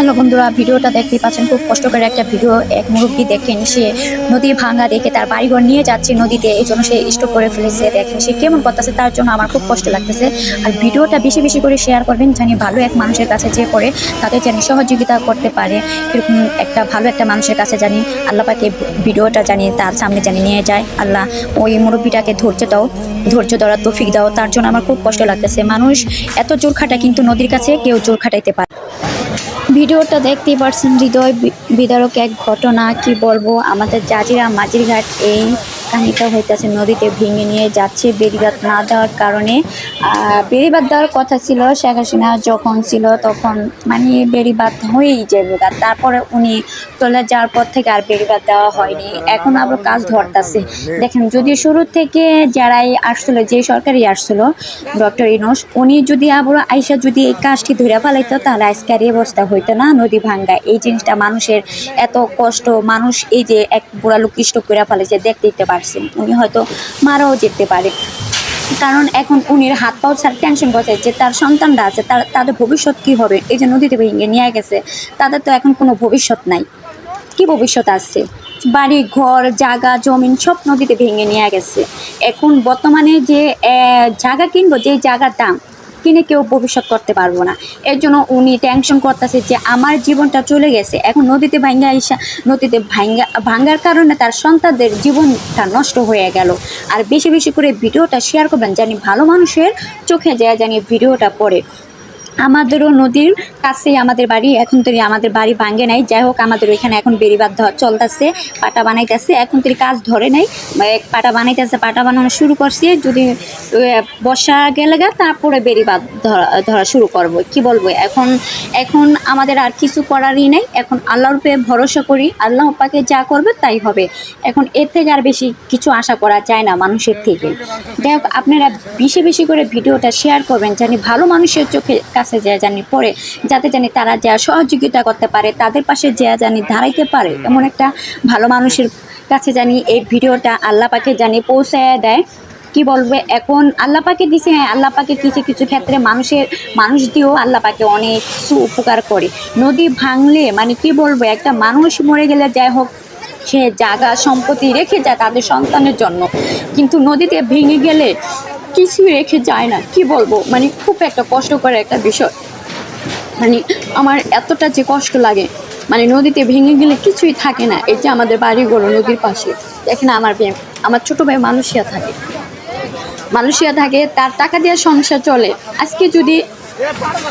Hello বন্ধুরা, ভিডিওটা দেখতেই পাচ্ছেন, খুব কষ্টকর একটা ভিডিও। এক মুরব্বী দেখেন, সে নদী ভাঙা দেখে তার বাড়িঘর নিয়ে যাচ্ছে নদীতে, এই জন্য সে স্টপ করে ফেলেছে। দেখেন সে কেমন করতেছে, তার জন্য আমার খুব কষ্ট লাগতেছে। আর ভিডিওটা বেশি বেশি করে শেয়ার করবেন জানি ভালো এক মানুষের কাছে যে পড়ে তাদের জানি সহযোগিতা করতে পারে। এরকম একটা ভালো একটা মানুষের কাছে জানি আল্লাহ পাকে ভিডিওটা জানি তার সামনে জানি নিয়ে যায়। আল্লাহ ওই মুরব্বীটাকে ধৈর্য দাও, ধৈর্য ধরার তৌফিক দাও, তার জন্য আমার খুব কষ্ট লাগতেছে। মানুষ এত জোর খাটায় কিন্তু নদীর কাছে কেউ জোর খাটাইতে পারে ভিডিওটা দেখতেই পারছেন হৃদয় বিদারক এক ঘটনা। কি বলব? আমাদের জাজিরা মাঝিরঘাট এই কাহিনীটা হইতেছে, নদীতে ভেঙে নিয়ে যাচ্ছে বেড়িবাদ না দেওয়ার কারণে। বেড়িবাদ দেওয়ার কথা ছিল, শেখ হাসিনা যখন ছিল তখন মানে বেড়িবাদ হয়েই যাবে। তারপরে উনি চলে যাওয়ার পর থেকে আর বেড়িবাদ দেওয়া হয়নি। এখন আবার কাজ ধরতেছে। দেখেন, যদি শুরু থেকে যারাই আসছিল, যে সরকারি আসছিল, ডক্টর ইনোস, উনি যদি আবার আইসা যদি এই কাজটি ধরে ফেলাইতো, তাহলে আজকের অবস্থা হইতো না, নদী ভাঙ্গা। এই জিনিসটা মানুষের এত কষ্ট, মানুষ এই যে এক বুড়া লোক করে ফেলেছে, দেখতে দিতে পারছেন, উনি হয়তো মারাও যেতে পারে। কারণ এখন উনির হাত পাও ছাড়া টেনশন করছে যে তার সন্তানরা আছে, তার, তাদের ভবিষ্যৎ কী হবে? এই যে নদীতে ভেঙে নিয়ে গেছে, তাদের তো এখন কোনো ভবিষ্যৎ নাই। কি ভবিষ্যৎ আসছে বাড়ি, ঘর, জায়গা, জমিন সব নদীতে ভেঙে নিয়ে গেছে। এখন বর্তমানে যে জায়গা কিনবো, যে জায়গার দাম কিনে কেউ ভবিষ্যৎ করতে পারব না। এর জন্য উনি টেনশন করতেছে যে আমার জীবনটা চলে গেছে, এখন নদীতে ভাঙ্গা আইসা নদীতে ভাঙ্গা, ভাঙ্গার কারণে তার সন্তানদের জীবনটা নষ্ট হয়ে গেল। আর বেশি বেশি করে ভিডিওটা শেয়ার করবেন, জানি ভালো মানুষের চোখে যায়, জানি ভিডিওটা পড়ে। আমাদেরও নদীর কাছেই আমাদের বাড়ি, এখন তো আমাদের বাড়ি ভাঙে নাই। যাই হোক, আমাদের ওইখানে এখন বেড়িবাদ ধ- চলতেছে, পাটা বানাইতেছে। এখন তো কাজ ধরে নাই পাটা বানাইতেছে, পাটা বানানো শুরু করছে। যদি বর্ষা গেলে গা, তারপরে বেড়িবাদ ধরা ধরা শুরু করব। কি বলব? এখন এখন আমাদের আর কিছু করারই নেই। এখন আল্লাহর উপরে ভরসা করি। আল্লাহ পাকে যা করবে তাই হবে। এখন এর থেকে আর বেশি কিছু আশা করা যায় না মানুষের থেকে। যাই হোক, আপনারা বেশি বেশি করে ভিডিওটা শেয়ার করবেন। জানি ভালো মানুষের চোখে কাছে যায় জানি পড়ে যাতে জানি তারা যা সহযোগিতা করতে পারে, তাদের পাশে যা জানি দাঁড়াইতে পারে। এমন একটা ভালো মানুষের কাছে জানি এই ভিডিওটা আল্লাহ পাকে জানি পৌঁছায় দেয়। কি বলবে? এখন আল্লাহ পাকে দিছে হ্যাঁ আল্লাহ পাকে কিছু কিছু ক্ষেত্রে মানুষের, মানুষ দিয়েও আল্লাহ পাকে অনেক কিছু উপকার করে। নদী ভাঙলে মানে কি বলব, একটা মানুষ মরে গেলে যাই হোক, সে জায়গা সম্পত্তি রেখে যায় তাদের সন্তানের জন্য। কিন্তু নদীতে ভেঙে গেলে কিছুই রেখে যায় না। কি বলব? মানে খুব একটা কষ্টকর একটা বিষয়। মানে আমার এতটা যে কষ্ট লাগে মানে নদীতে ভেঙে গেলে কিছুই থাকে না। এই যে আমাদের বাড়িগুলো নদীর পাশে এখানে আমার বে- আমার ছোটো ভাই মানুষিয়া থাকে। মানুষিয়া থাকে, তার টাকা দিয়ে সংসার চলে। আজকে যদি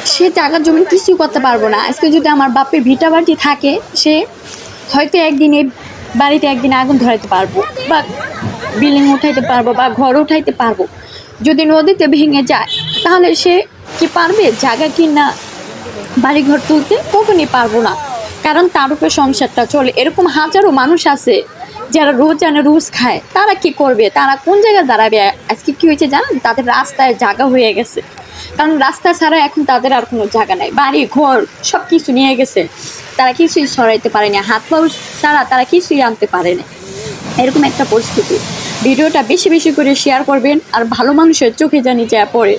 সে টাকা জমি কিছু করতে পারব না, আজকে যদি আমার বাপের ভিটা বাড়ি থাকে, সে হয়তো একদিন এই বাড়িতে একদিন আগুন ধরাইতে পারব বা বিল্ডিং উঠাইতে পারব বা ঘর উঠাইতে পারব। যদি নদীতে ভেঙে যায়, তাহলে সে কি পারবে? জায়গা কি না বাড়িঘর তুলতে কখনই পারব না। কারণ তার উপরে সংসারটা চলে। এরকম হাজারো মানুষ আছে, যারা রোজ জানে রোজ খায়। তারা কি করবে? তারা কোন জায়গায় দাঁড়াবে? আজকে কি হয়েছে জানেন? তাদের রাস্তায় জায়গা হয়ে গেছে। কারণ রাস্তা ছাড়া এখন তাদের আর কোনো জায়গা নাই। বাড়ি, ঘর সব কিছু নিয়ে গেছে। তারা কিছুই সরাইতে পারেনি। হাত পাও ছাড়া তারা কিছুই আনতে পারেনি। এরকম একটা পরিস্থিতি। ভিডিওটা বেশি বেশি করে শেয়ার করবেন আর ভালো মানুষের চোখে জানি যা পড়ে,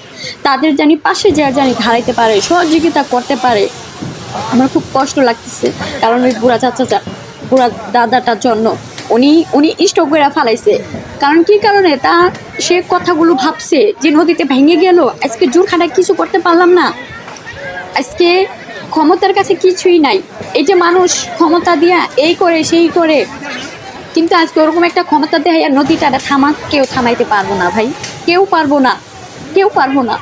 তাদের জানি পাশে যা জানি ধারাইতে পারে, সহযোগিতা করতে পারে। আমার খুব কষ্ট লাগতেছে, কারণ ওই বুড়া চাচা বুড়া দাদাটার জন্য। উনি উনি স্টক করে ফালাইছে। কারণ কি কারণে? তা সে কথাগুলো ভাবছে যে নদীতে ভেঙে গেল, আজকে জোর খাটায় কিছু করতে পারলাম না। আজকে ক্ষমতার কাছে কিছুই নাই। এই যে মানুষ ক্ষমতা দিয়া এই করে, সেই করে কিন্তু আজকে ওরকম একটা ক্ষমতা দেয় আর নদীটা থামা কেউ থামাইতে পারব না ভাই। কেউ পারব না। কেউ পারব না।